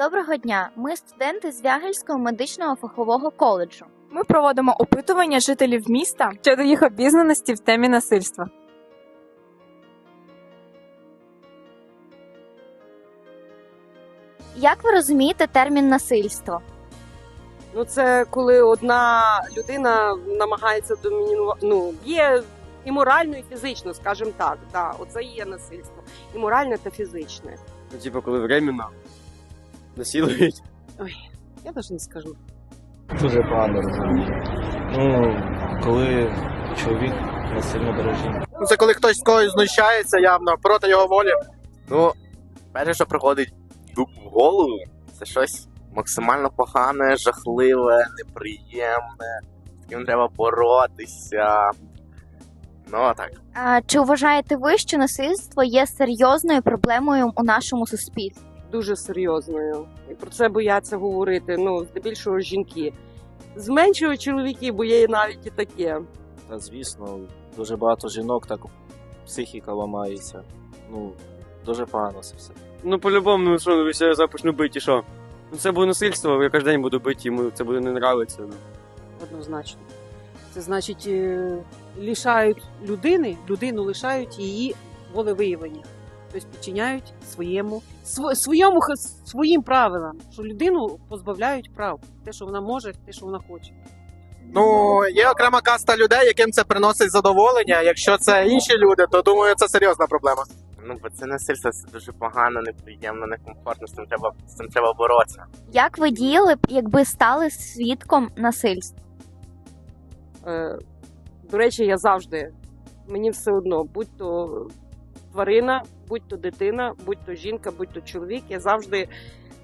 Доброго дня! Ми студенти з Вягельського медичного фахового коледжу. Ми проводимо опитування жителів міста щодо їх обізнаності в темі насильства. Як ви розумієте термін насильство? Ну, це коли одна людина намагається домінувати, ну, є і морально, і фізично, скажімо так. Да, оце і є насильство. І моральне та фізичне. Ну, типу, коли временно насилують. Я навіть не скажу. Дуже погано розумію. Ну, коли чоловік насильно жінку. Ну, Це коли хтось з когось знущається явно проти його волі. Ну, перше, що приходить в голову, це щось максимально погане, жахливе, неприємне, з ким треба боротися. Ну, а так. А, чи вважаєте ви, що насильство є серйозною проблемою у нашому суспільстві? Дуже серйозною. І про це бояться говорити. Ну, здебільшого жінки. Зменшує чоловіки, бо є навіть і таке. Та звісно, дуже багато жінок так психіка ламається. Ну, дуже погано це все. Ну, по-любому, ну що, ну, я започну бити, і що? Ну, це буде насильство, я кожен день буду бити, йому це буде не нравиться. Ну. однозначно. Це значить, е, лишають людини, людину лишають її волевиявлення. Тобто підчиняють своєму, своєму своїм правилам, що людину позбавляють прав. Те, що вона може, те, що вона хоче. Ну, є окрема каста людей, яким це приносить задоволення. Якщо це інші люди, то думаю, це серйозна проблема. Ну, бо це насильство, це дуже погано, неприємно, некомфортно, з цим треба, з цим треба боротися. Як ви діяли б, якби стали свідком насильства? Е, до речі, я завжди, мені все одно, будь то тварина, будь то дитина, будь то жінка, будь то чоловік, я завжди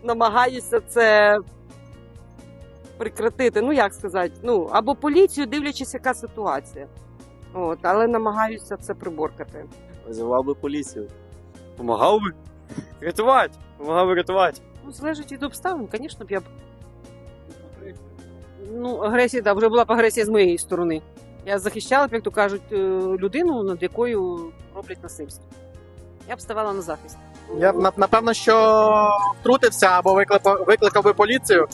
намагаюся це прекратити. Ну, як сказати, ну, або поліцію, дивлячись, яка ситуація. От, але намагаюся це приборкати. Визивав би поліцію. Помагав би? Рятувати! Помагав би рятувати. Ну, залежить від обставин, звісно б я б. Ну, агресія, да, вже була б агресія з моєї сторони. Я захищала б, як то кажуть, е, людину, над якою роблять насильство. Я б ставала на захист. Я б напевно, що втрутився або викликав, викликав би поліцію.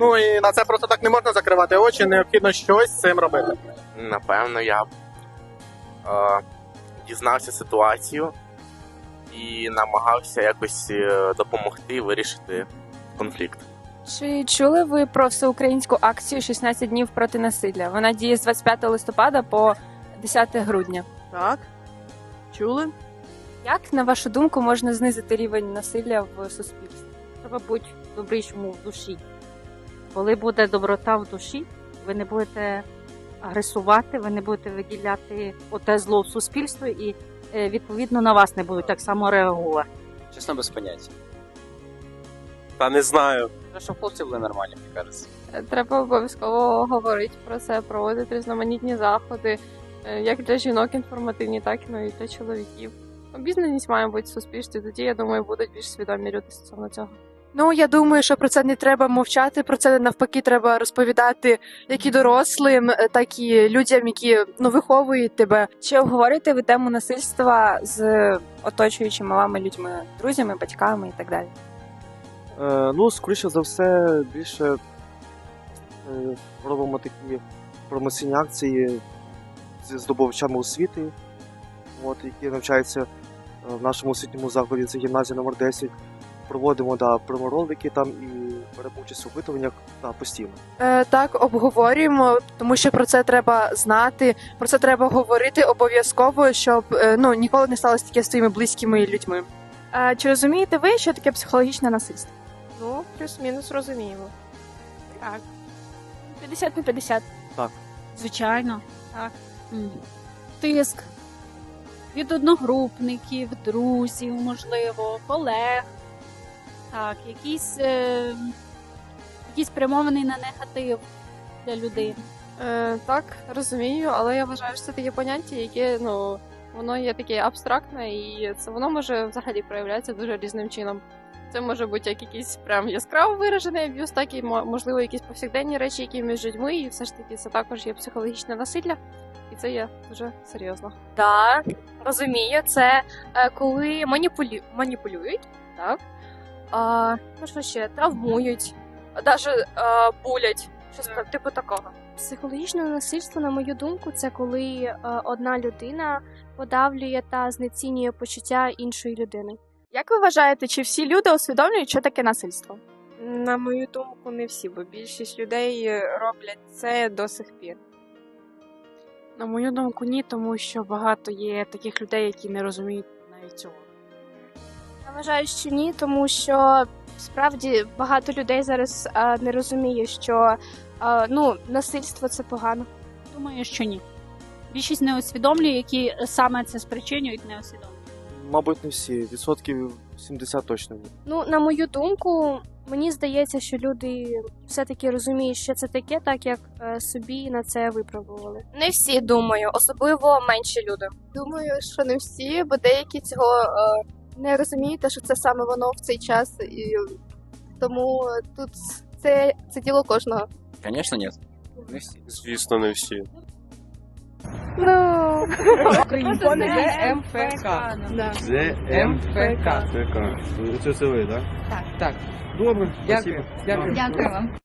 Ну і на це просто так не можна закривати очі, необхідно щось з цим робити. Напевно, я б е, дізнався ситуацію і намагався якось е, допомогти вирішити конфлікт. Чи чули ви про всеукраїнську акцію «16 днів проти насилля? Вона діє з 25 листопада по 10 грудня. Так. Чули? Як, на вашу думку, можна знизити рівень насилля в суспільстві? Треба бути добрішому в душі. Коли буде доброта в душі, ви не будете агресувати, ви не будете виділяти оте зло в суспільстві і е, відповідно на вас не будуть так само реагувати. Чесно, без поняття. Та не знаю. Щоб хлопці були нормальні, мені кажеться. Треба обов'язково говорити про це, проводити різноманітні заходи, е, як для жінок інформативні, так і для чоловіків. Обізнаність має бути в суспільстві, тоді, я думаю, будуть більш свідомі люди стосовно цього. Ну я думаю, що про це не треба мовчати. Про це навпаки треба розповідати як і дорослим, е, так і людям, які ну виховують тебе. Чи обговорюєте ви тему насильства з оточуючими вами людьми, друзями, батьками і так далі? Е, ну, скоріше за все, більше е, робимо такі промоційні акції зі здобувачами освіти, от, які навчаються е, в нашому освітньому закладі, це гімназія номер 10 Проводимо да, проморолики там і беремо участь у опитуваннях да, постійно. Е, так обговорюємо, тому що про це треба знати. Про це треба говорити обов'язково, щоб е, ну ніколи не сталося таке з твоїми близькими людьми. А, чи розумієте ви, що таке психологічне насильство? Ну, плюс-мінус розуміємо. Так. 50 на 50. Так. Звичайно, так. Тиск від одногрупників, друзів, можливо, колег. Так, якийсь, е, якийсь спрямований на негатив для людини. Е, так, розумію, але я вважаю, що це таке поняття, яке ну, воно є таке абстрактне, і це воно може взагалі проявлятися дуже різним чином. Це може бути як якийсь прям яскраво виражений аб'юз, так і мо- можливо якісь повсякденні речі, які між людьми, і все ж таки це також є психологічне насилля, і це є дуже серйозно. Так, розумію, це е, коли маніпулю... маніпулюють, так? а, ну що ще, травмують, навіть булять, щось та- типу такого. Психологічне насильство, на мою думку, це коли е, одна людина подавлює та знецінює почуття іншої людини. Як ви вважаєте, чи всі люди усвідомлюють, що таке насильство? На мою думку, не всі, бо більшість людей роблять це до сих пір. На мою думку, ні, тому що багато є таких людей, які не розуміють навіть цього. Я вважаю, що ні, тому що справді багато людей зараз е, не розуміє, що е, ну, насильство це погано. Думаю, що ні. Більшість не усвідомлює, які саме це спричинюють, не усвідомлюють. Мабуть, не всі. Відсотків 70 точно ні. Ну, на мою думку, мені здається, що люди все-таки розуміють, що це таке, так як е, собі на це випробували. Не всі думаю, особливо менші люди. Думаю, що не всі, бо деякі цього е, не розуміють, те, що це саме воно в цей час, і тому тут це, це діло кожного. Звісно, ні. Не всі. Звісно, не всі. Ну Українське МФК. ЗМФК. МФК. Це це ви, так? Так. Добре. Дякую. Дякую. Дякую вам.